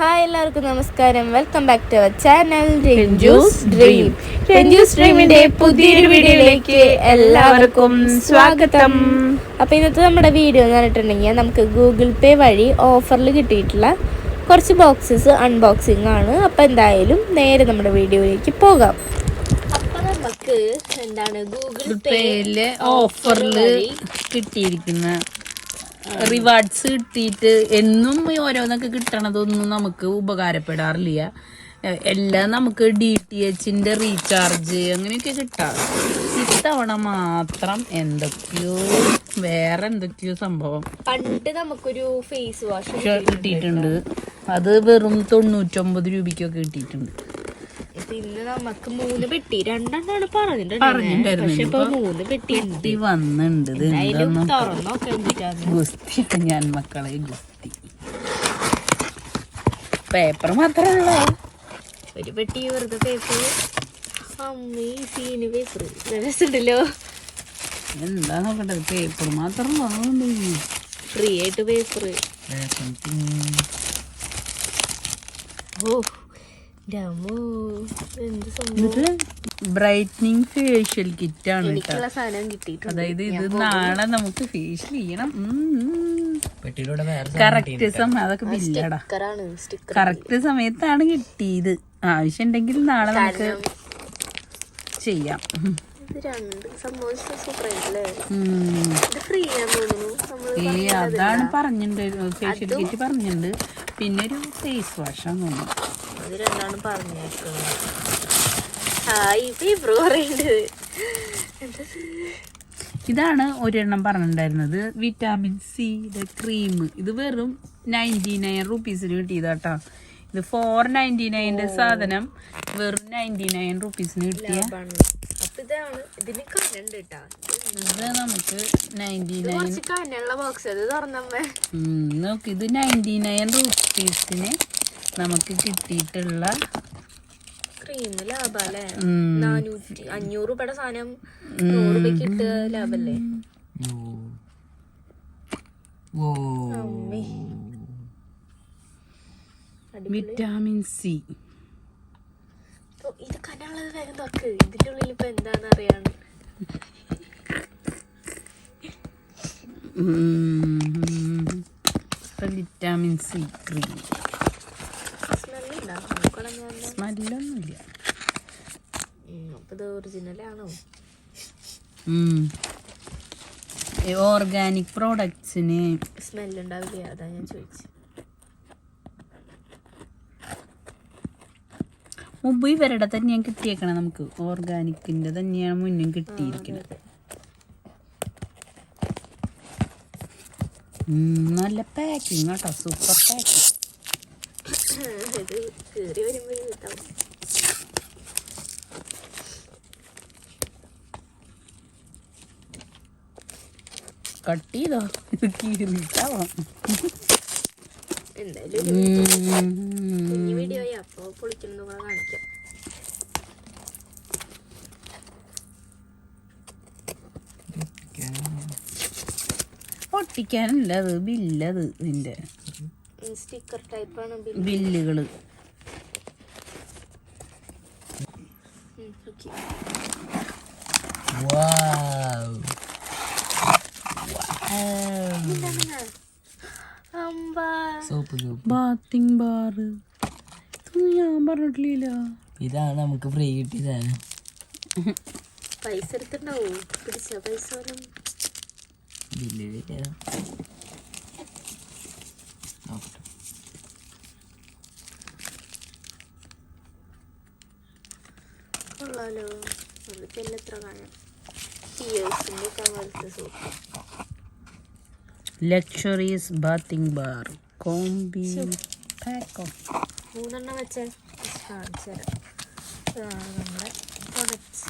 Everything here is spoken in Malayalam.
ഹായ് എല്ലാവർക്കും നമസ്കാരം. Welcome back to our channel Ranju's dream Ranju's ഡ്രീമിന്റെ പുതിയൊരു വീഡിയോയിലേക്ക് എല്ലാവർക്കും സ്വാഗതം. അപ്പൊ ഇന്നത്തെ നമ്മുടെ വീഡിയോ എന്ന് പറഞ്ഞിട്ടുണ്ടെങ്കിൽ നമുക്ക് ഗൂഗിൾ പേ വഴി ഓഫറിൽ കിട്ടിയിട്ടുള്ള കുറച്ച് ബോക്സസ് അൺബോക്സിംഗ് ആണ്. അപ്പൊ എന്തായാലും നേരെ നമ്മുടെ വീഡിയോയിലേക്ക് പോകാം. അപ്പൊ നമുക്ക് എന്താണ് ഗൂഗിൾ പേയിലെ ഓഫറിൽ കിട്ടിയിരിക്കുന്ന റിവാർഡ്സ് കിട്ടിയിട്ട് എന്നും ഓരോന്നൊക്കെ കിട്ടണതൊന്നും നമുക്ക് ഉപകാരപ്പെടാറില്ല. എല്ലാം നമുക്ക് ഡി ടി എച്ചിന്റെ റീചാർജ് അങ്ങനെയൊക്കെ കിട്ടാം ഇത്തവണ മാത്രം എന്തൊക്കെയോ വേറെ എന്തൊക്കെയോ സംഭവം. പണ്ട് നമുക്കൊരു ഫേസ് വാഷ് കിട്ടിയിട്ടുണ്ട്. അത് വെറും തൊണ്ണൂറ്റൊമ്പത് രൂപയ്ക്കൊക്കെ കിട്ടിയിട്ടുണ്ട്. ഇന്ന് നമുക്ക് മൂന്ന് പെട്ടി. രണ്ടെണ്ണാണ് പറഞ്ഞിട്ടുണ്ടായിരുന്നു. വന്നിട്ടുണ്ട് ഗുസ്തി ഞാൻ മക്കളെ ഗുസ്തി. പേപ്പർ മാത്രമല്ല ഒരു പെട്ടി വെറുതെ പേപ്പർ അമ്മീ സീന് പേപ്പർ രസമുണ്ടല്ലോ. എന്താ നോക്കണ്ടത് പേപ്പർ മാത്രം ഫ്രീ ആയിട്ട് പേപ്പർ ഓ ഡമോ എന്ത് സംഭവം എന്നിട്ട് ബ്രൈറ്റ്നിങ് ഫേഷ്യൽ കിറ്റ് ആണ് അതായത് ഇത് നാളെ നമുക്ക് ഫേഷ്യൽ ചെയ്യണം. കറക്റ്റ് സമയം അതൊക്കെ ബില്ലടാ സ്റ്റിക്കറാണ് സ്റ്റിക്കർ കറക്റ്റ് സമയത്താണ് കിട്ടിയത്. ആവശ്യം ഉണ്ടെങ്കിൽ നാളെ നമുക്ക് ചെയ്യാം. ഇത് രണ്ട് സംഭവം സൂപ്പർ ഇത് ഫ്രീ ആണെന്ന് തോന്നുന്നു. നമ്മൾ ഏ അതാണ് പറഞ്ഞിട്ടുണ്ട് ഫേഷ്യൽ കിറ്റ് പറഞ്ഞിട്ടുണ്ട്. പിന്നെ ഒരു ഫേസ് വാഷാന്ന് തോന്നുന്നു. ഇത് രണ്ടാണ് പറഞ്ഞേക്കുന്നത് ഹായ് എന്താ ഇതാണ് ഒരെണ്ണം പറഞ്ഞിട്ടുണ്ടായിരുന്നത്. വിറ്റാമിൻ സിയുടെ ക്രീം ഇത് വെറും നയന്റി നയൻ റുപ്പീസിന് കിട്ടിയതാട്ടോ. ഇത് ഫോർ നയന്റി നയന്റെ സാധനം വെറും നയന്റി നയൻ റുപ്പീസിന് കിട്ടിയ. ഇത് നമുക്ക് നയന്റി നയൻ അത് നോക്ക് ഇത് നയന്റി നയൻ റുപ്പീസിന് നമുക്ക് കിട്ടിയിട്ടുള്ള ക്രീം ലാഭല്ലേ? നാനൂറ്റി അഞ്ഞൂറ് രൂപയുടെ സാധനം നൂറ് രൂപയ്ക്ക് കിട്ടുക ലാഭല്ലേ? Vitamin C. ഇത് കനാളത് വേഗം തുറക്ക്. ഇതിന്റെ ഉള്ളിൽ ഇപ്പൊ എന്താന്ന് അറിയാണ് വിറ്റാമിൻ സി ക്രീം. ഉം, ഒറിജിനലാണോ ഓർഗാനിക് പ്രോഡക്ട്സിന് സ്മെല്ലുണ്ടാവില്ല അതാ ഞാൻ ചോദിച്ചു. മുമ്പ് ഇവരുടെ തന്നെയാണ് കിട്ടിയേക്കണം നമുക്ക്. ഓർഗാനിക്കിന്റെ തന്നെയാണ് മുന്നും കിട്ടിയിരിക്കുന്നത് നല്ല പാക്കിങ് കേട്ടോ സൂപ്പർ പാക്കിങ് ഇത് കീറി വരുമ്പോ ഒരു ഇതാവും. കട്ട് ചെയ്തോ ഇത് കീറിട്ടാവാം പൊട്ടിക്കാനല്ല അത് ബില്ലത് ഇതിന്റെ സ്റ്റിക്കർ ടൈപ്പ് ആണ് ബിൽ ബില്ലുകൾ. സോപ്പ് ബാത്തിങ് ബാറ് ഇതൊന്നും ഞാൻ പറഞ്ഞിട്ടില്ല. ഇതാണ് നമുക്ക് ഫ്രീ കിട്ടിയതാണ് പൈസ എടുത്തിട്ടുണ്ടാവും? പിടിച്ച പൈസ ബില്ല് കൊള്ളാലോ. അതിപ്പോ എത്ര കാണാം. ടിയേഴ്സിന്റെ കവൽസ് super luxuries bathing bar combi പാക്കോ മൂന്നെണ്ണം വെച്ച് കാണിച്ചു തരാം നമ്മുടെ പ്രൊഡക്ട്സ്